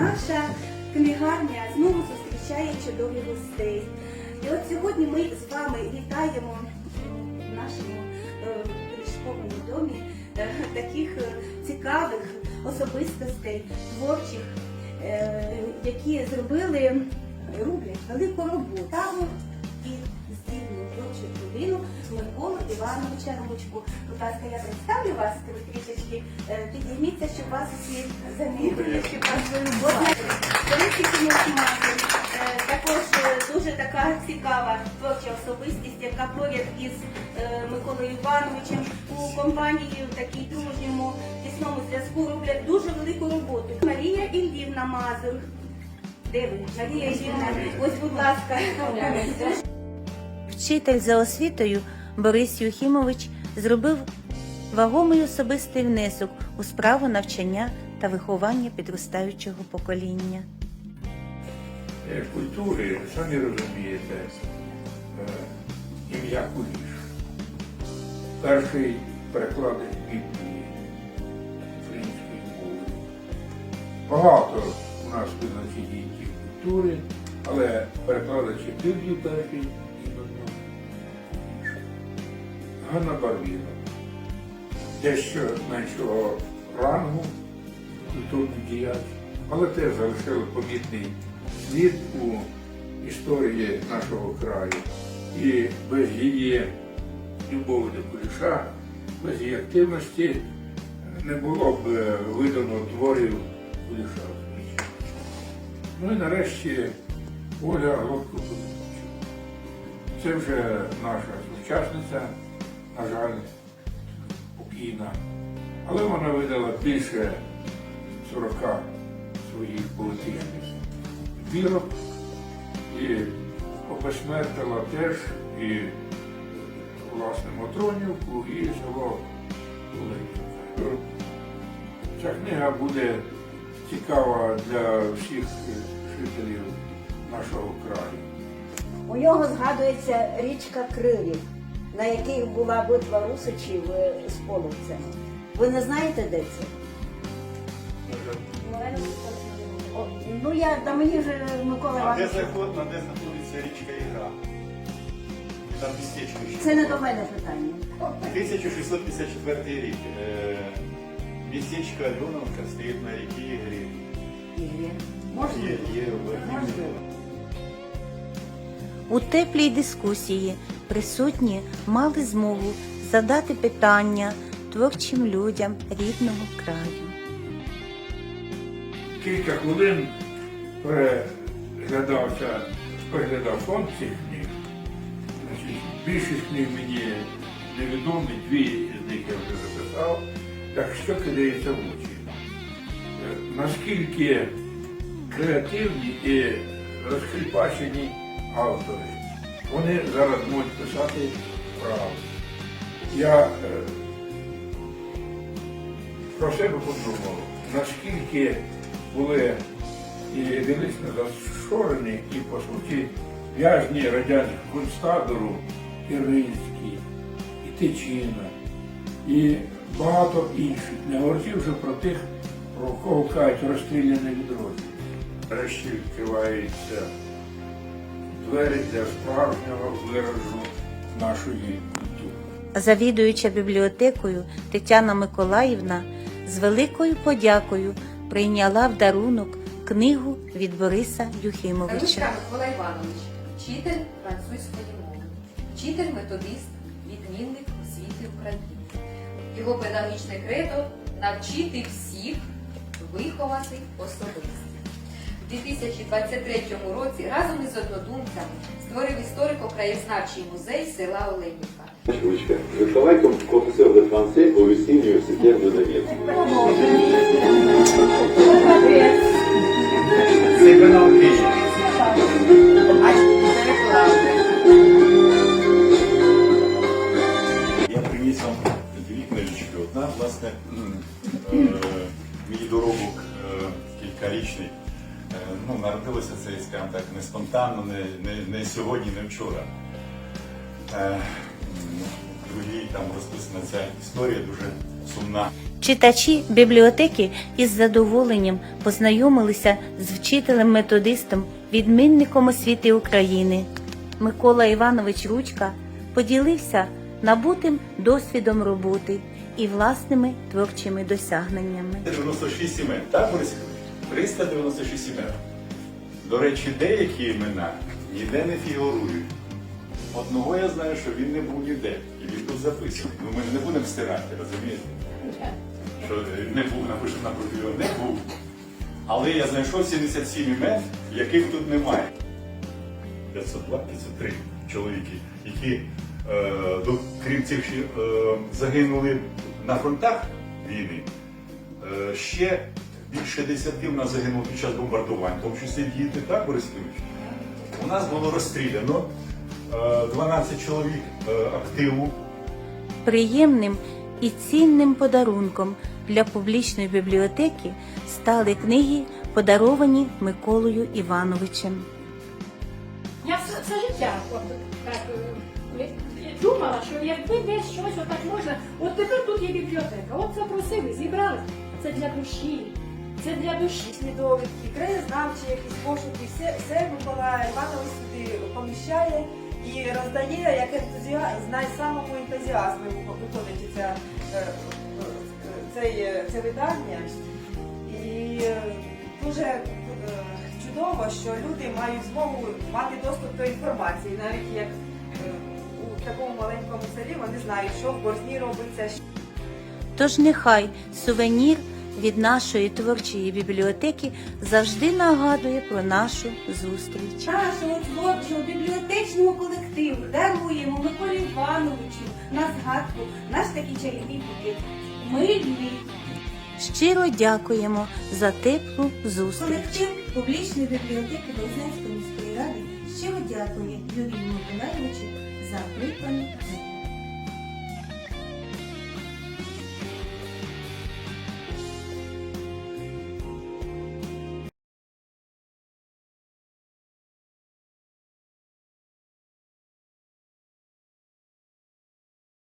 Наша книгарня знову зустрічає чудові гостей. І от сьогодні ми з вами вітаємо в нашому е, книжковому домі е, таких е, цікавих особистостей, творчих, е, які зробили, роблять велику роботу Івановича Ручку. Будь ласка, я представлю вас ви трішечки. е, Підійміться, щоб вас всі замітили, щоб вас виробили. Також е, дуже така цікава творча особистість, яка поряд із е, Миколою Івановичем у компанії в такій дружньому тісному зв'язку роблять дуже велику роботу. Марія Іллівна Мазур. Де ви? Марія Іллівна, ось, будь ласка. Вчитель за освітою Борис Юхімович зробив вагомий особистий внесок у справу навчання та виховання підростаючого покоління. Е, культури, самі розумієте, е, ім'я Куліш. Перший перекладач Біблії української мови. Багато у нас визначенітів культури, але перекладачі Біблії перший Ганна Барвіна. Дещо меншого рангу, культурний діяч, але теж залишили помітний слід у історії нашого краю. І без її любові до куліша, без її активності не було б е, видано творів куліша. Ну і нарешті Оля Глотко Це вже наша сучасниця, на жаль, покійна. Але вона видала більше 40 своїх поетичних збірок і обесмертила теж і власне Матронівку, і село Олегівка. Ця книга буде цікава для всіх жителів нашого краю. У нього згадується річка Крилів, на якій була битва русичів е, з половцем. Ви не знаєте, де це? О, ну я та мені вже Микола А де Іванович. заход, на де знаходиться річка Ігра? Там містечко ще. Це не до мене питання. 1654 рік. Е, Містечко Альоновка стоїть на ріки Ігрі. Ігор. Можна? Є, є в Можливо. У теплій дискусії присутні мали змогу задати питання творчим людям рідного краю. Кілька хвилин переглядався, переглядав фонд цих книг. Більшість книг мені невідомі, дві з них я вже записав. Так що кидається в очі? Е, Наскільки креативні і розхліпачені автори. Вони зараз можуть писати право. Я е, про себе подумав, наскільки були і велично зашорені, і по суті в'язні радянського концтабору і Ринський, і Тичина, і багато інших, не говорячи вже про тих, про кого кажуть розстріляний відрозділ. Нарешті відкриваються двері для справжнього виражу нашої культури. Завідуюча бібліотекою Тетяна Миколаївна з великою подякою прийняла в дарунок книгу від Бориса Юхімовича. Ручка Микола Іванович, вчитель французької мови, вчитель методист, відмінник освіти України. Його педагогічне кредо навчити всіх виховати особисто. У 2023 році разом із однодумцями створив історико-краєзнавчий музей села Оленівка. Ручка. Je travaille comme у universitaire de Donetsk. Це канал Київ. Спонтанно, не, не, не сьогодні, не вчора. Е, другій там розписана ця історія дуже сумна. Читачі бібліотеки із задоволенням познайомилися з вчителем-методистом, відмінником освіти України. Микола Іванович Ручка поділився набутим досвідом роботи і власними творчими досягненнями. 396 імен, так, Борис Ігорович? 396 імен. До речі, деякі імена ніде не фігурують. Одного я знаю, що він не був ніде, і він тут записаний. Ну ми не будемо стирати, розумієте? Що е, не був, напишемо на профілі, не був. Але я знайшов 77 імен, яких тут немає. 502, 503 чоловіки, які, е, до- крім цих, е, загинули на фронтах війни, е, ще більше десяти в нас загинуло під час бомбардувань, в тому числі діти, так, Борис Ігорович? У нас було розстріляно е, 12 чоловік е, активу, Приємним і цінним подарунком для публічної бібліотеки стали книги, подаровані Миколою Івановичем. Я все, все життя так е, думала, що якби десь щось отак можна, от тепер тут є бібліотека, от запросили, зібрали. Це для душі, це для душі. Різні довідки, краєзнавчі якісь пошуки, все, все Микола Іванович сюди поміщає і роздає як ентузіазм, з найсамому ентузіазму виходить ця, е, е, цей, е, це видання. І дуже чудово, що люди мають змогу мати доступ до інформації, навіть як у такому маленькому селі вони знають, що в Борзні робиться, Тож нехай сувенір від нашої творчої бібліотеки завжди нагадує про нашу зустріч. Нашого творчого бібліотечного колективу даруємо Миколі Івановичу на згадку наш такий чарівний букет. Мильний Щиро дякуємо за теплу зустріч. колектив публічної бібліотеки Березнянської міської ради щиро дякує Юрію Миколаївичу за придбані книги.